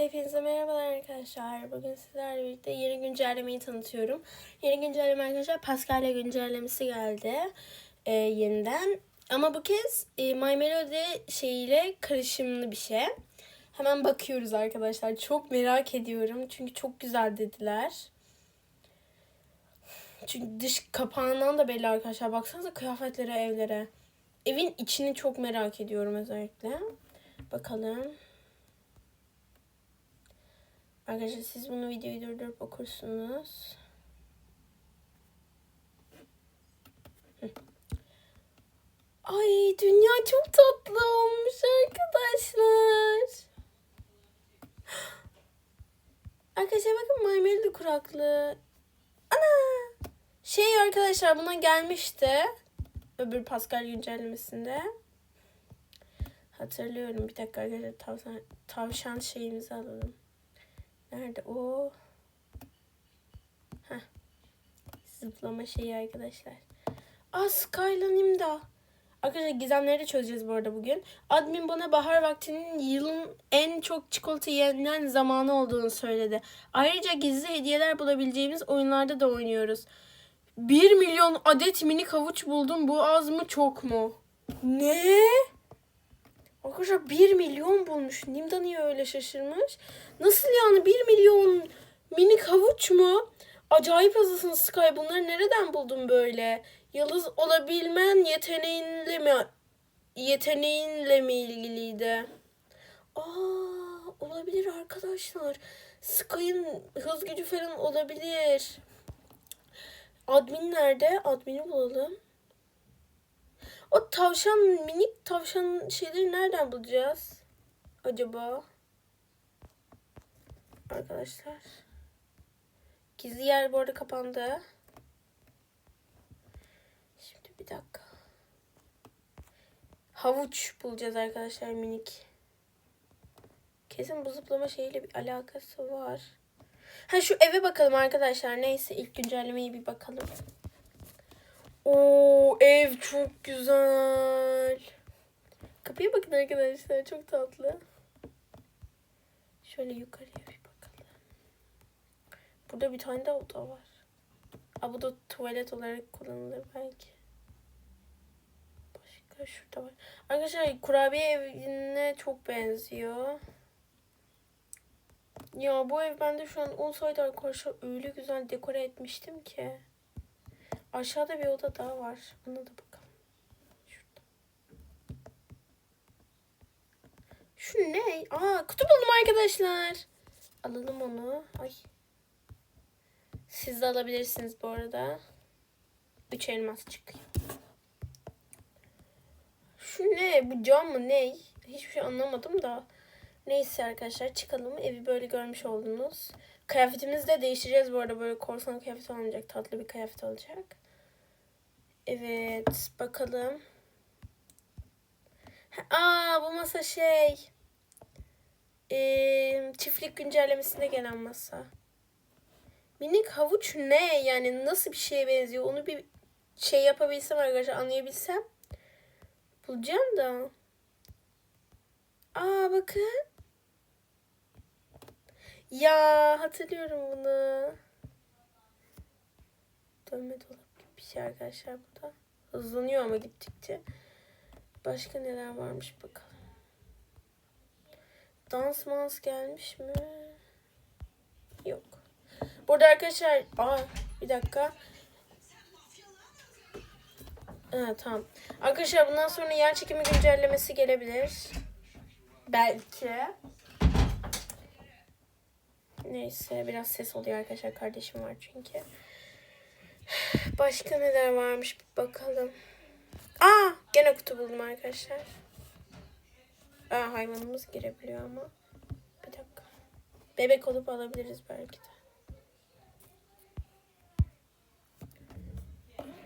Hepinize merhabalar arkadaşlar. Bugün sizlerle birlikte yeni güncellemeyi tanıtıyorum. Yeni güncelleme arkadaşlar Pascal'le güncellemesi geldi e, yeniden. Ama bu kez e, My Melody şeyiyle karışımlı bir şey. Hemen bakıyoruz arkadaşlar. Çok merak ediyorum. Çünkü çok güzel dediler. Çünkü dış kapağından da belli arkadaşlar. Baksanıza kıyafetlere, evlere. Evin içini çok merak ediyorum özellikle. Bakalım. Arkadaşlar siz bunu videoyu durdurup okursunuz. Ay dünya çok tatlı olmuş arkadaşlar. Arkadaşlar bakın Melody kuraklığı. Ana! Şey arkadaşlar buna gelmişti. Öbür Pascal güncellemesinde. Hatırlıyorum. Bir dakika arkadaşlar tavşan, tavşan şeyimizi alalım. Nerede o? Heh. Zıplama şeyi arkadaşlar. Aa Skyla Nimda. Arkadaşlar gizemleri de çözeceğiz bu arada bugün. Admin bana bahar vaktinin yılın en çok çikolata yenen zamanı olduğunu söyledi. Ayrıca gizli hediyeler bulabileceğimiz oyunlarda da oynuyoruz. 1 milyon adet minik havuç buldum. Bu az mı çok mu? Ne? Arkadaşlar 1 milyon bulmuş. Nimda niye öyle şaşırmış? Nasıl yani 1 milyon minik havuç mu? Acayip hızlısın Sky. Bunları nereden buldun böyle? Yıldız olabilmen yeteneğinle mi yeteneğinle mi ilgiliydi? Aa, olabilir arkadaşlar. Sky'ın hız gücü falan olabilir. Admin nerede? Admin'i bulalım. O tavşan minik tavşan şeyleri nereden bulacağız? Acaba? Arkadaşlar. Gizli yer bu arada kapandı. Şimdi bir dakika. Havuç bulacağız arkadaşlar minik. Kesin bu zıplama şeyiyle bir alakası var. Ha şu eve bakalım arkadaşlar. Neyse ilk güncellemeyi bir bakalım. Oo ev çok güzel. Kapıya bakın arkadaşlar çok tatlı. Şöyle yukarıya bir bakalım. Burada bir tane de oda var. Aa, bu da tuvalet olarak kullanılır belki. Başka şurada var. Arkadaşlar kurabiye evine çok benziyor. Ya bu ev bende şu an olsaydı arkadaşlar öyle güzel dekore etmiştim ki. Aşağıda bir oda daha var. Ona da bakalım. Şurada. Şu ne? Aa kutu buldum arkadaşlar. Alalım onu. Ay. Siz de alabilirsiniz bu arada. Üç elmas çıkıyor. Şu ne? Bu cam mı? Ne? Hiçbir şey anlamadım da. Neyse arkadaşlar çıkalım. Evi böyle görmüş oldunuz. Kıyafetimizi de değiştireceğiz bu arada. Böyle korsan kıyafet olmayacak. Tatlı bir kıyafet olacak. Evet. Bakalım. Aa bu masa şey. Ee, çiftlik güncellemesinde gelen masa. Minik havuç ne? Yani nasıl bir şeye benziyor? Onu bir şey yapabilsem arkadaşlar anlayabilsem. Bulacağım da. Aa bakın. Ya hatırlıyorum bunu. Dönme dolap gibi bir şey arkadaşlar bu da. Hızlanıyor ama gittikçe. Başka neler varmış bakalım. Dans mans gelmiş mi? Yok. Burada arkadaşlar... Aa bir dakika. Ha, tamam. Arkadaşlar bundan sonra yer çekimi güncellemesi gelebilir. Belki. Neyse biraz ses oluyor arkadaşlar. Kardeşim var çünkü. Başka neler varmış bir bakalım. Aa gene kutu buldum arkadaşlar. Aa hayvanımız girebiliyor ama. Bir dakika. Bebek olup alabiliriz belki de.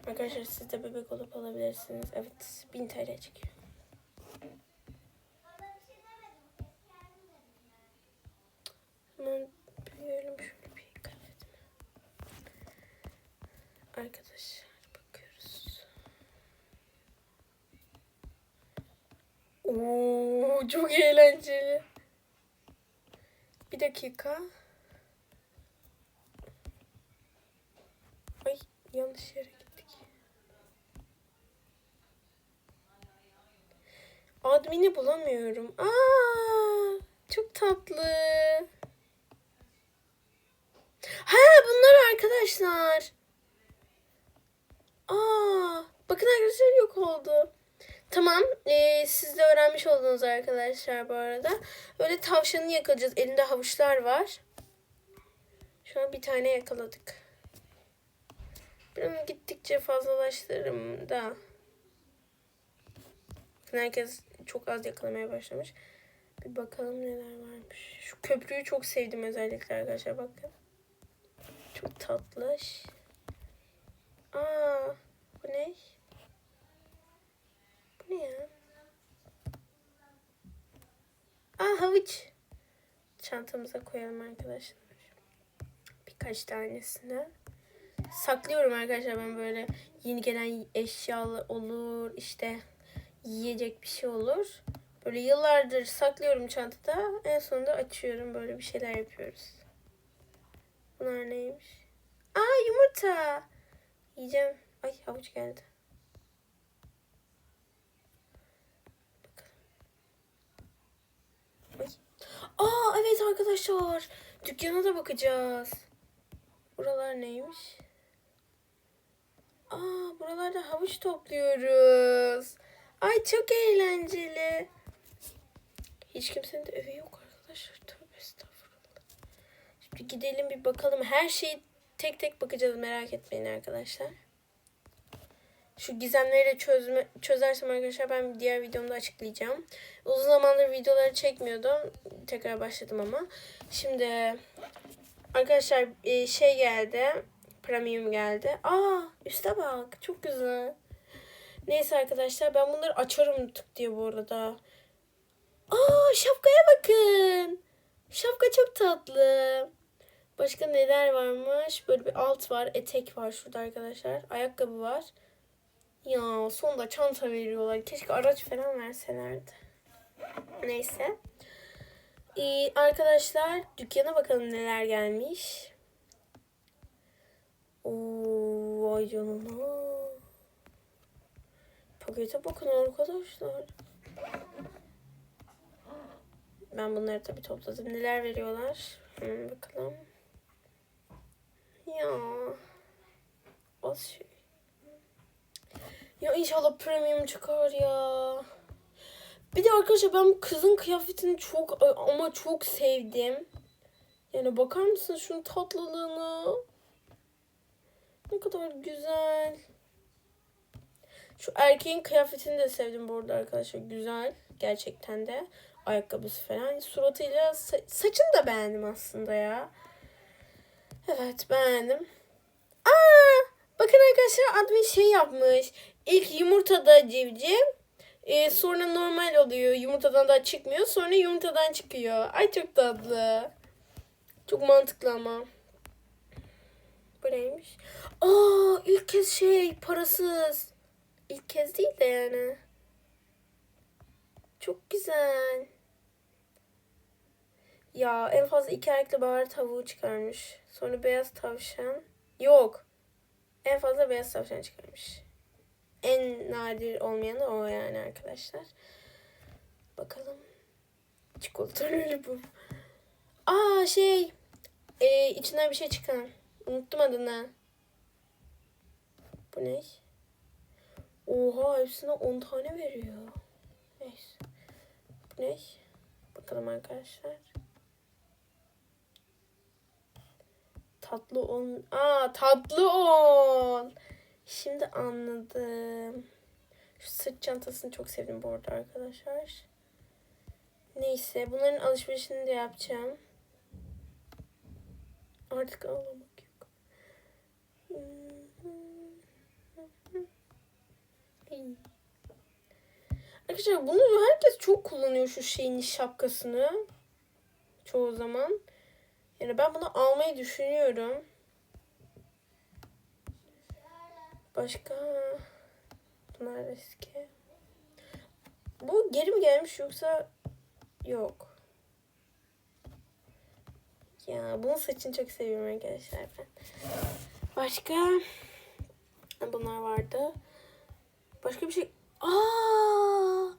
Arkadaşlar siz de bebek olup alabilirsiniz. Evet 1000 TL çıkıyor. Hemen büyüyelim şöyle bir kıyafetime. Arkadaşlar bakıyoruz. Oo çok eğlenceli. Bir dakika. Ay yanlış yere gittik. Admin'i bulamıyorum. Aa, çok tatlı. Ha bunlar arkadaşlar. Aa, bakın arkadaşlar yok oldu. Tamam. ee, siz de öğrenmiş oldunuz arkadaşlar bu arada. Öyle tavşanı yakalayacağız. Elinde havuçlar var. Şu an bir tane yakaladık. Ben gittikçe fazlalaştırırım da. Herkes çok az yakalamaya başlamış. Bir bakalım neler varmış. Şu köprüyü çok sevdim özellikle arkadaşlar bakın. Çok tatlış. Aa, bu ne? Ne ya? Aa havuç. Çantamıza koyalım arkadaşlar. Birkaç tanesini. Saklıyorum arkadaşlar ben böyle yeni gelen eşyalı olur işte yiyecek bir şey olur. Böyle yıllardır saklıyorum çantada. En sonunda açıyorum böyle bir şeyler yapıyoruz. Bunlar neymiş? Aa yumurta. Yiyeceğim. Ay havuç geldi. Aa evet arkadaşlar. Dükkana da bakacağız. Buralar neymiş? Aa buralarda havuç topluyoruz. Ay çok eğlenceli. Hiç kimsenin de evi yok arkadaşlar. Tövbe estağfurullah. Şimdi gidelim bir bakalım. Her şeyi tek tek bakacağız merak etmeyin arkadaşlar. Şu gizemleri de çözme, çözersem arkadaşlar ben diğer videomda açıklayacağım. Uzun zamandır videoları çekmiyordum. Tekrar başladım ama. Şimdi arkadaşlar e, şey geldi. Premium geldi. Aa üste bak. Çok güzel. Neyse arkadaşlar ben bunları açarım tık diye bu arada. Aa şapkaya bakın. Şapka çok tatlı. Başka neler varmış? Böyle bir alt var. Etek var şurada arkadaşlar. Ayakkabı var. Ya sonunda çanta veriyorlar. Keşke araç falan verselerdi. Neyse. Ee, arkadaşlar dükkana bakalım neler gelmiş. Oo, vay canına. Pakete bakın arkadaşlar. Ben bunları tabii topladım. Neler veriyorlar? Hemen bakalım. Ya. Az şey. Ya inşallah premium çıkar ya. Bir de arkadaşlar ben bu kızın kıyafetini çok ama çok sevdim. Yani bakar mısın şunun tatlılığına? Ne kadar güzel. Şu erkeğin kıyafetini de sevdim bu arada arkadaşlar. Güzel. Gerçekten de. Ayakkabısı falan. Suratıyla sa- saçını da beğendim aslında ya. Evet beğendim. Aa, bakın arkadaşlar admin şey yapmış. İlk yumurtada civciv. E, sonra normal oluyor. Yumurtadan da çıkmıyor. Sonra yumurtadan çıkıyor. Ay çok tatlı. Çok mantıklı ama. Bu neymiş? Aa ilk kez şey parasız. İlk kez değil de yani. Çok güzel. Ya en fazla iki ayaklı bahar tavuğu çıkarmış. Sonra beyaz tavşan. Yok. En fazla beyaz tavşan çıkarmış. En nadir olmayanı o yani arkadaşlar. Bakalım. Çikolatalı bu. Aa şey. E, içinden bir şey çıkan. Unuttum adını. Bu ne? Oha hepsine 10 tane veriyor. Neyse. Bu ne? Bakalım arkadaşlar. Tatlı on. Aa tatlı on. Şimdi anladım. Şu sırt çantasını çok sevdim bu arada arkadaşlar. Neyse bunların alışverişini de yapacağım. Artık ağlamak yok. Arkadaşlar bunu herkes çok kullanıyor şu şeyin şapkasını. Çoğu zaman. Yani ben bunu almayı düşünüyorum. Başka bunlar eski. Bu geri mi gelmiş yoksa yok. ya. Bunun saçını çok seviyorum arkadaşlar ben. Başka bunlar vardı. Başka bir şey. Aa!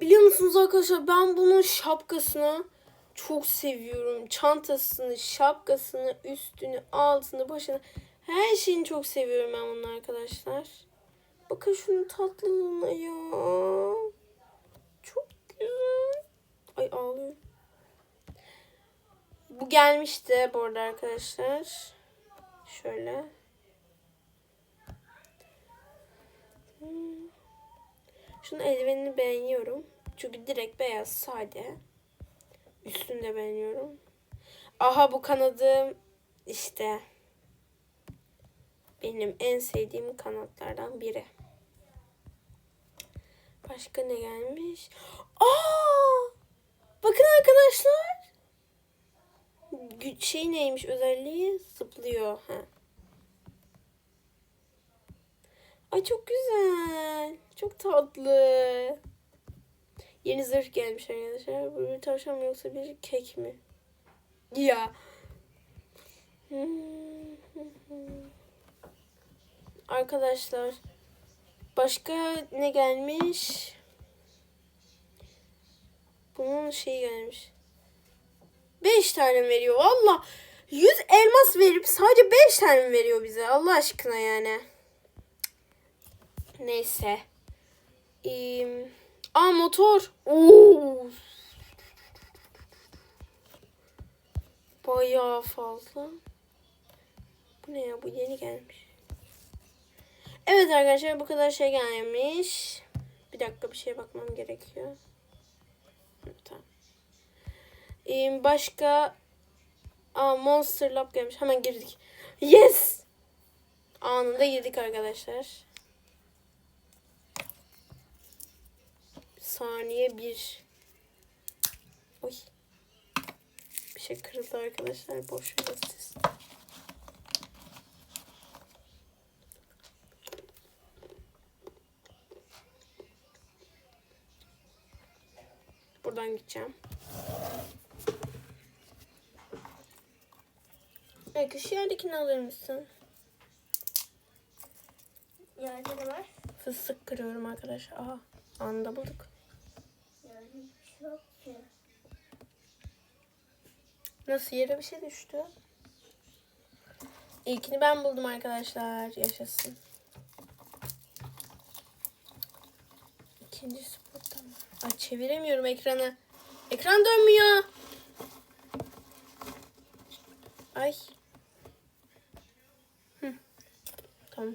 Biliyor musunuz arkadaşlar ben bunun şapkasını çok seviyorum. Çantasını, şapkasını, üstünü, altını, başını her şeyini çok seviyorum ben bunun arkadaşlar. Bakın şunun tatlılığına ya. Çok güzel. Ay ağlıyorum. Bu gelmişti bu arada arkadaşlar. Şöyle. Hmm. Şunun eldivenini beğeniyorum. Çünkü direkt beyaz sade. Üstünü de beğeniyorum. Aha bu kanadım işte benim en sevdiğim kanatlardan biri. Başka ne gelmiş? Aa! Bakın arkadaşlar. Gü- Şey neymiş özelliği? Zıplıyor. Ha. Ay çok güzel. Çok tatlı. Yeni zırh gelmiş arkadaşlar. Bu bir tavşan mı yoksa bir kek mi? Ya. Arkadaşlar. Başka ne gelmiş? Bunun şeyi gelmiş. 5 tane veriyor. Valla 100 elmas verip sadece 5 tane veriyor bize? Allah aşkına yani. Neyse. Ee, aa motor. Oo. Bayağı fazla. Bu ne ya? Bu yeni gelmiş. Evet arkadaşlar bu kadar şey gelmiş. Bir dakika bir şeye bakmam gerekiyor. Tamam. Ee, başka Aa, Monster Lab gelmiş. Hemen girdik. Yes! Anında girdik arkadaşlar. Saniye bir. Oy. Bir şey kırıldı arkadaşlar. Boş siz. Buradan gideceğim. Öykü şu yerdekini alır mısın? Yerde ne var? Fıstık kırıyorum arkadaşlar. Aha anında bulduk. Yani çok ki. Nasıl yere bir şey düştü? İlkini ben buldum arkadaşlar. Yaşasın. İkincisi çeviremiyorum ekranı. Ekran dönmüyor. Ay. Hı. Tamam.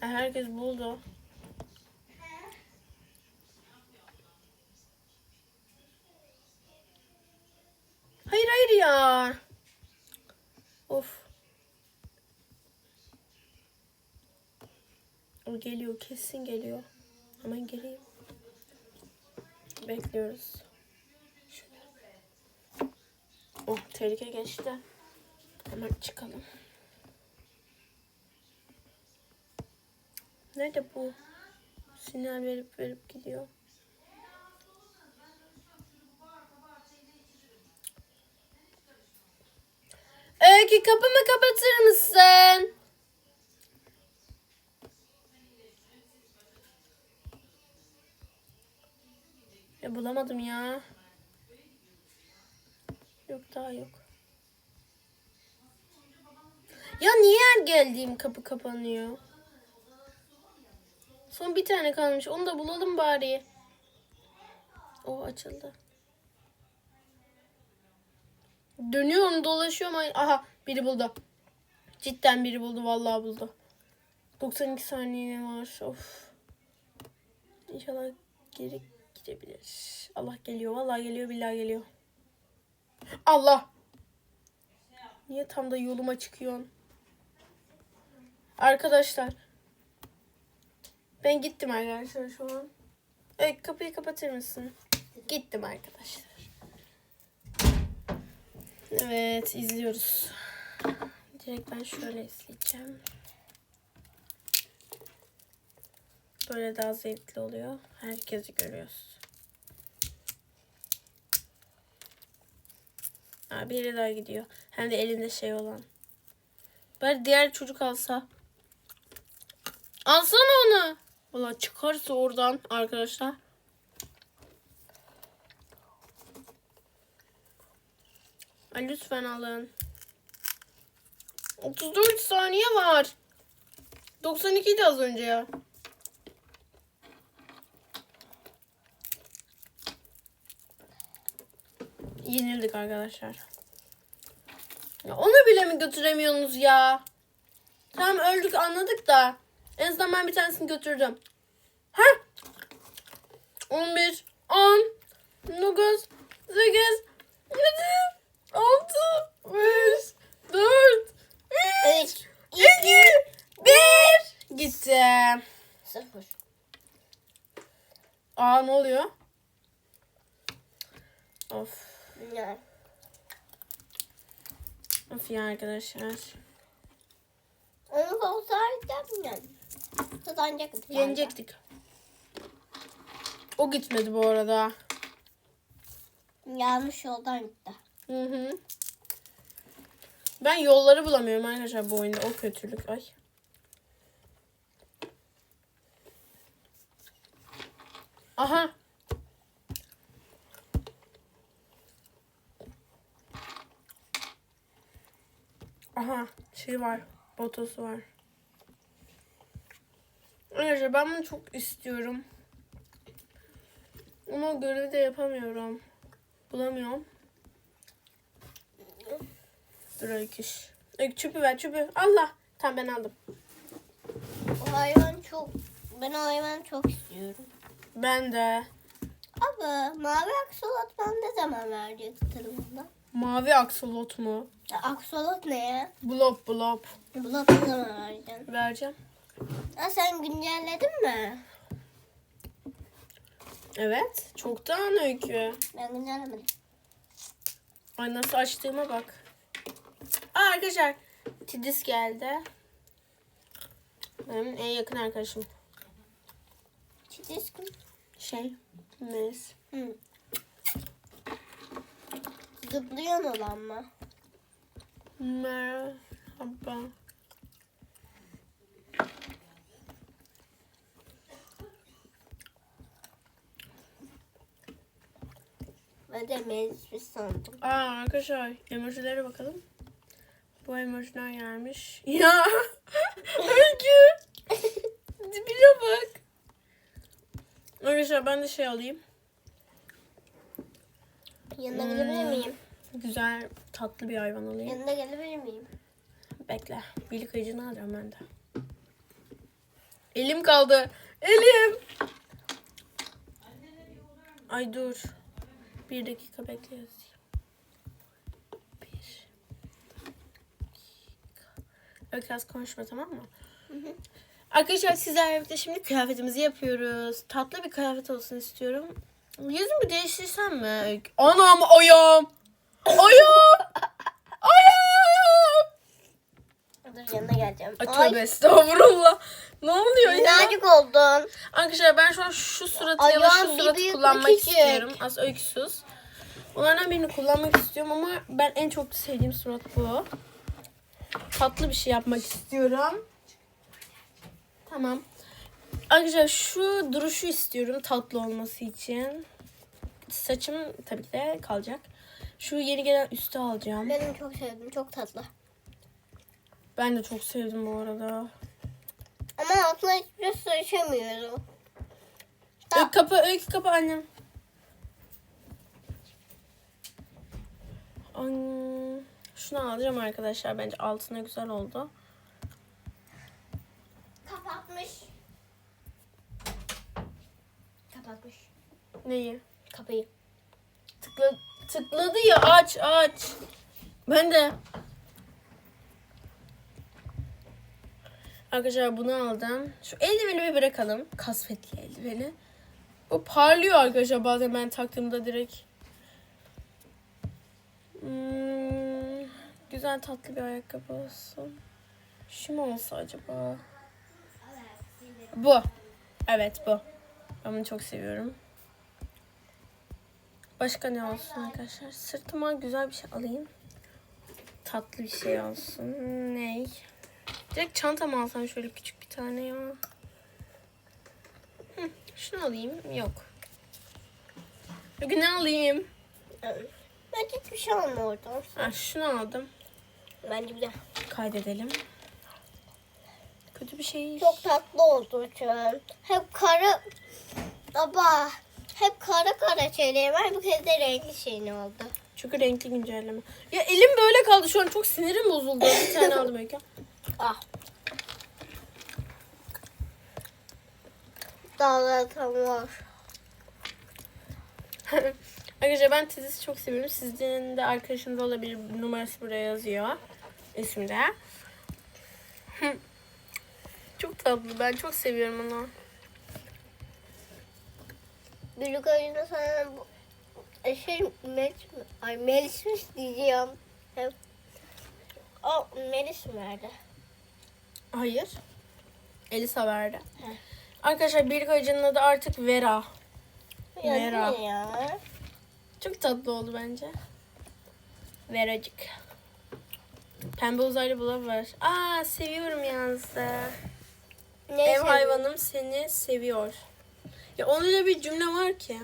Herkes buldu. Hayır hayır ya. Of. O geliyor kesin geliyor. Hemen geleyim. Bekliyoruz. Oh tehlike geçti. Hemen çıkalım. Nerede bu? Sinyal verip verip gidiyor. Öykü kapımı kapatır mısın? Bulamadım ya. Yok daha yok. Ya niye her geldiğim kapı kapanıyor? Son bir tane kalmış. Onu da bulalım bari. O açıldı. Dönüyorum dolaşıyorum. Aha biri buldu. Cidden biri buldu. Vallahi buldu. 92 saniye var. Of. İnşallah geri gidebilir. Allah geliyor. Vallahi geliyor. Billahi geliyor. Allah. Niye tam da yoluma çıkıyorsun? Arkadaşlar. Ben gittim arkadaşlar şu an. Evet, kapıyı kapatır mısın? Gittim arkadaşlar. Evet izliyoruz. Direkt ben şöyle izleyeceğim. Böyle daha zevkli oluyor. Herkesi görüyoruz. Ha, biri daha gidiyor. Hem de elinde şey olan. Bari diğer çocuk alsa. Alsana onu. Valla çıkarsa oradan arkadaşlar. Ay lütfen alın. 34 saniye var. 92 idi az önce ya. Yenildik arkadaşlar. Ya onu bile mi götüremiyorsunuz ya? Tamam öldük anladık da. En azından ben bir tanesini götürdüm. Ha? 11, 10, 9, 8, 7, 6, 5, 4, 3, 3, 2, 1. Gitti. 0. Aa ne oluyor? Of. Yani. Of ya arkadaşlar. Onu olsaydım yani. Kazanacaktık. Yenecektik. O gitmedi bu arada. Yanlış yoldan gitti. Hı hı. Ben yolları bulamıyorum arkadaşlar bu oyunda. O kötülük. Ay. Aha. Aha. Şey var. Botosu var. Arkadaşlar ben bunu çok istiyorum. Ama görevi de yapamıyorum. Bulamıyorum. Dur öyküş. Öykü çöpü ver çöpü. Allah. Tamam ben aldım. O hayvan çok... Ben o hayvanı çok istiyorum. Ben de. Abi mavi aksolot ben ne zaman verecek tırmında? Mavi aksolot mu? Ya, aksolot ne ya? Blop blop. Zaman vereceksin? Vereceğim. Ha, sen güncelledin mi? Evet. Çoktan öykü. Ben güncellemedim. Ay nasıl açtığıma bak. Aa arkadaşlar. Tidis geldi. Benim en yakın arkadaşım. Çiziskun. Şey. Mes. Hı. Zıplayan olan mı? Merhaba. Ben de meclis sandım. Aa arkadaşlar emojilere bakalım. Bu emojiler gelmiş. Ya Öykü. Dibine bak. Arkadaşlar ben de şey alayım. Yanına Hmm. gelebilir miyim? Güzel tatlı bir hayvan alayım. Yanına gelebilir miyim? Bekle. Birlik ayıcını alacağım ben de. Elim kaldı. Elim. Ay dur. Bir dakika bekle yazayım. Bir dakika. Öyle az konuşma tamam mı? Arkadaşlar sizlerle birlikte şimdi kıyafetimizi yapıyoruz. Tatlı bir kıyafet olsun istiyorum. Yüzümü değiştirsem mi? Anam ayağım. Ayağım. Ayağım. Dur yanına geleceğim. Ay tövbe estağfurullah. Ne oluyor ya? Minnacık oldun. Arkadaşlar ben şu an şu suratı ya da Ayağım şu bir suratı büyük, bir kullanmak küçük. istiyorum. Az öyküsüz. Onlardan birini kullanmak istiyorum ama ben en çok sevdiğim surat bu. Tatlı bir şey yapmak istiyorum. Tamam. Arkadaşlar şu duruşu istiyorum tatlı olması için. Saçım tabii ki de kalacak. Şu yeni gelen üstü alacağım. Benim çok sevdim. Çok tatlı. Ben de çok sevdim bu arada. Ama altına hiçbir şey seçemiyorum. Da- Öykü kapı, öykü kapı annem. Ay, Şunu alacağım arkadaşlar. Bence altına güzel oldu. Kapatmış. Kapatmış. Neyi? Kapıyı. Tıkla, tıkladı ya aç aç. Ben de. Arkadaşlar bunu aldım. Şu eldiveni bir bırakalım. Kasvetli eldiveni. Bu parlıyor arkadaşlar bazen ben taktığımda direkt. Hmm, güzel tatlı bir ayakkabı olsun. Şu mu olsa acaba? Bu. Evet bu. Ben bunu çok seviyorum. Başka ne olsun arkadaşlar? Sırtıma güzel bir şey alayım. Tatlı bir şey olsun. Ney? Direkt çantama alsam şöyle küçük bir tane ya. Hı, şunu alayım. Yok. Bugün ne alayım? Ben hiçbir şey almadım. Ha, şunu aldım. Bence güzel. Kaydedelim. Kötü bir şey. Çok tatlı oldu şu an. Hep kara... Baba. Hep kara kara şeyler var. Bu kez de renkli şey oldu. Çünkü renkli güncelleme. Ya elim böyle kaldı şu an çok sinirim bozuldu. Bir tane aldım Öykü. Ah. Daha tam var. Arkadaşlar ben tezisi çok seviyorum. Sizin de arkadaşınız olabilir. Numarası buraya yazıyor. İsimde. çok tatlı. Ben çok seviyorum onu. Büyük oyunda sana bu şey Melis mi? Ay Melis mi diyeceğim. O Melis mi verdi? Hayır. Elisa verdi. Heh. Arkadaşlar bir ayıcının adı artık Vera. Ya Vera. ya? Çok tatlı oldu bence. Veracık. Pembe uzaylı bula var. Aa seviyorum yalnız. Ne Ev hayvanım seni seviyor. Ya onun öyle bir cümle var ki.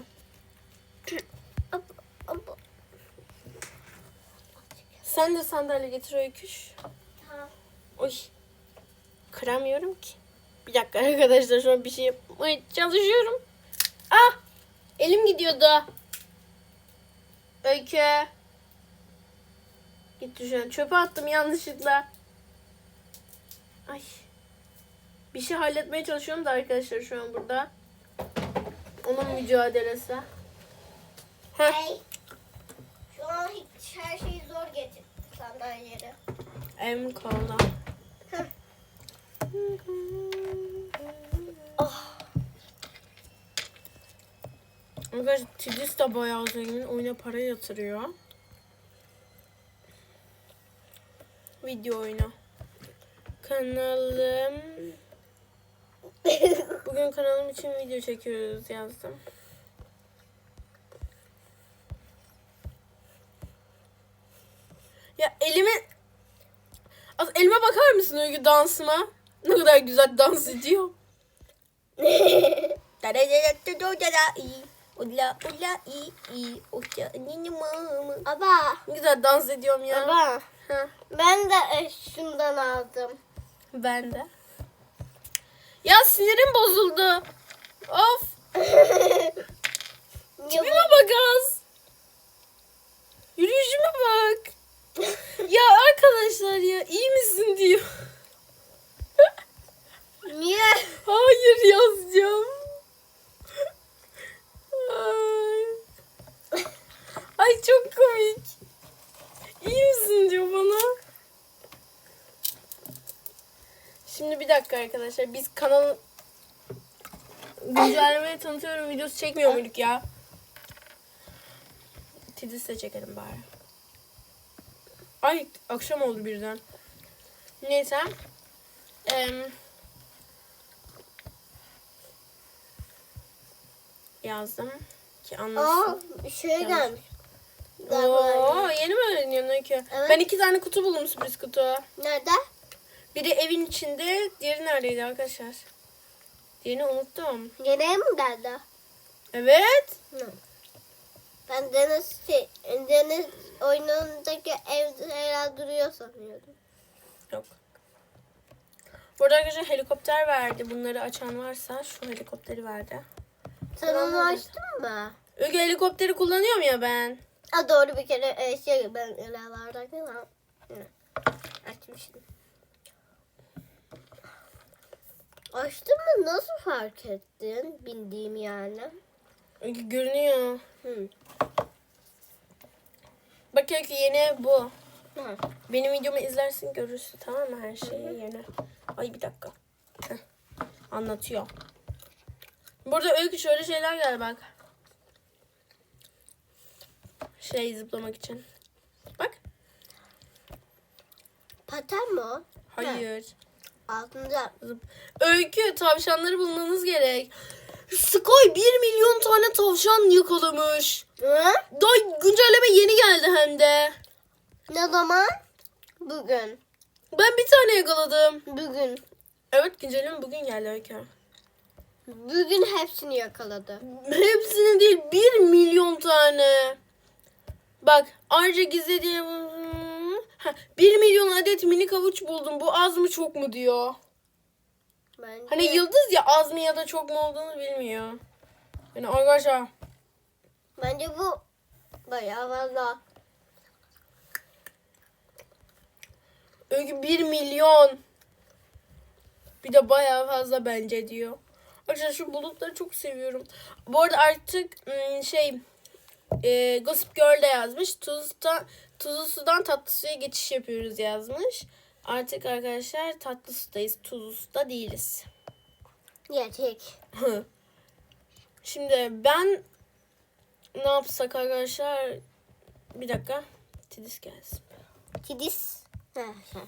Sen de sandalye getir öyküş. Oy. Kıramıyorum ki. Bir dakika arkadaşlar şu an bir şey yapmaya çalışıyorum. Ah! Elim gidiyordu. Öykü. Gitti şu an. Çöpe attım yanlışlıkla. Ay. Bir şey halletmeye çalışıyorum da arkadaşlar şu an burada. Onun mücadelesi. Heh. Hey. Şu an hiç her şeyi zor getir sandalyeleri. Elim kaldı. Oh. Arkadaşlar Tidis de bayağı zengin. Oyuna para yatırıyor. Video oyunu. Kanalım. Bugün kanalım için video çekiyoruz yazdım. Ya elime... Az elime bakar mısın Öykü dansıma? Ne kadar güzel dans ediyor. Ula ula i i nini mama. Baba. Ne güzel dans ediyorum ya. Baba. Ha, Ben de e, şundan aldım. ben de. Ya sinirim bozuldu. Of. Tipime bak az. Yürüyüşüme bak. ya arkadaşlar ya iyi misin diyor. Niye? Hayır yazacağım. Ay. Ay çok komik. İyi misin diyor bana. Şimdi bir dakika arkadaşlar. Biz kanal güncellemeyi tanıtıyorum videosu çekmiyor muyduk ya? Tidis de çekelim bari. Ay akşam oldu birden. Neyse. Eee yazdım ki anlasın. Aa şey gelmiş. Oo, yeni mi öğreniyorsun Öykü? Evet. Ben iki tane kutu buldum sürpriz kutu. Nerede? Biri evin içinde, diğeri neredeydi arkadaşlar? Diğerini unuttum. Gene mi geldi? Evet. Hı. Ben deniz şey, deniz oyunundaki evde herhalde duruyor sanıyordum. Yok. Burada arkadaşlar helikopter verdi. Bunları açan varsa şu helikopteri verdi. Sen Tamam, onu evet. açtın mı? Öykü helikopteri kullanıyorum ya ben. Ha doğru bir kere e, şey ben. Hı. açmıştım. Açtın mı nasıl fark ettin bindiğim yani? Görünüyor. Hı. Bak Öykü yeni ev bu. Ha. Benim videomu izlersin görürsün tamam mı her şeyi yeni. Ay bir dakika. Heh. Anlatıyor. Burada öykü şöyle şeyler geldi bak. Şey zıplamak için. Bak. Paten mi o? Hayır. Altında Zıp- Öykü tavşanları bulmanız gerek. Sky 1 milyon tane tavşan yakalamış. Hı? Daha güncelleme yeni geldi hem de. Ne zaman? Bugün. Ben bir tane yakaladım. Bugün. Evet güncelleme bugün geldi Öykü. Bugün hepsini yakaladı. Hepsini değil 1 milyon tane. Bak ayrıca. Ha, 1 milyon adet minik havuç buldum. Bu az mı çok mu diyor. Bence, Hani yıldız ya az mı ya da çok mu olduğunu bilmiyor. Yani arkadaşlar bence bu bayağı fazla. Öykü 1 milyon. Bir de bayağı fazla bence diyor. Arkadaşlar şu bulutları çok seviyorum. Bu arada artık ım, şey e, Gossip Girl de yazmış. Tuzda, tuzlu sudan tatlı suya geçiş yapıyoruz yazmış. Artık arkadaşlar tatlı sudayız. Tuzlu suda değiliz. Gerçek. Şimdi ben ne yapsak arkadaşlar? Bir dakika. Tidis gelsin. Ha.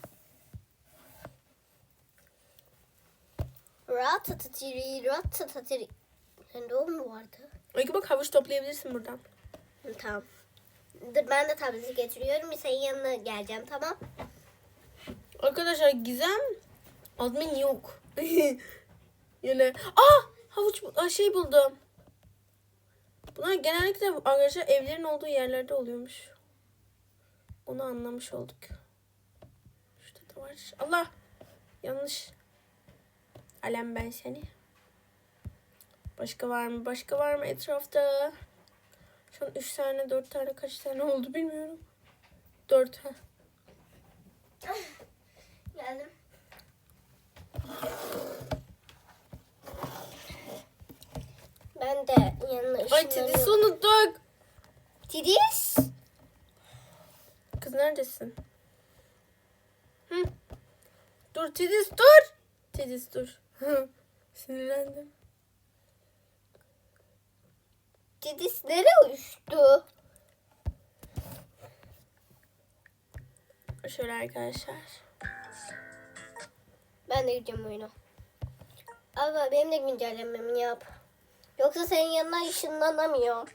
Ratatatiri, ratatatiri. Sende o mu vardı? Öykü bak havuç toplayabilirsin buradan. Tamam. Ben de tablizi getiriyorum. Senin yanına geleceğim tamam. Arkadaşlar Gizem admin yok. Yine aa havuç aa, şey buldum. Bunlar genellikle arkadaşlar evlerin olduğu yerlerde oluyormuş. Onu anlamış olduk. Şurada da var. Allah yanlış. Alem ben seni. Başka var mı? Başka var mı etrafta? Şu an 3 tane 4 tane kaç tane oldu bilmiyorum. 4 Geldim. Ben de yanına Ay Tidis'i ışınlanıyorum. unuttuk. Tidis. Kız neredesin? Hı. Dur Tidis dur. Tidis dur. Sinirlendim. Tidis nereye uçtu? Şöyle arkadaşlar. Ben de gideceğim oyuna. Ama benim de güncellememi yap. Yoksa senin yanına ışınlanamıyorum.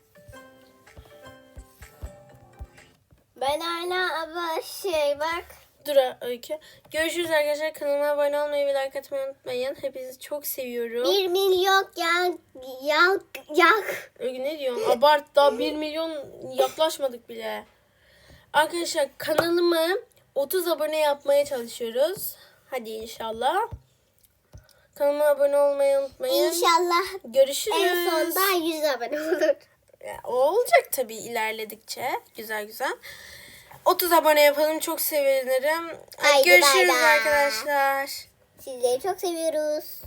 Ben hala ama şey bak. Dur Öykü. Görüşürüz arkadaşlar. Kanalıma abone olmayı ve like atmayı unutmayın. Hepinizi çok seviyorum. Bir milyon yak yak yak. Öykü ne diyorsun? Abart daha 1 milyon yaklaşmadık bile. Arkadaşlar kanalımı 30 abone yapmaya çalışıyoruz. Hadi inşallah. Kanalıma abone olmayı unutmayın. İnşallah Görüşürüz. en sonunda 100 abone olur. Ya, O olacak tabii ilerledikçe. Güzel güzel. 30 abone yapalım. Çok sevinirim. Haydi görüşürüz bay bay. arkadaşlar. Sizleri çok seviyoruz.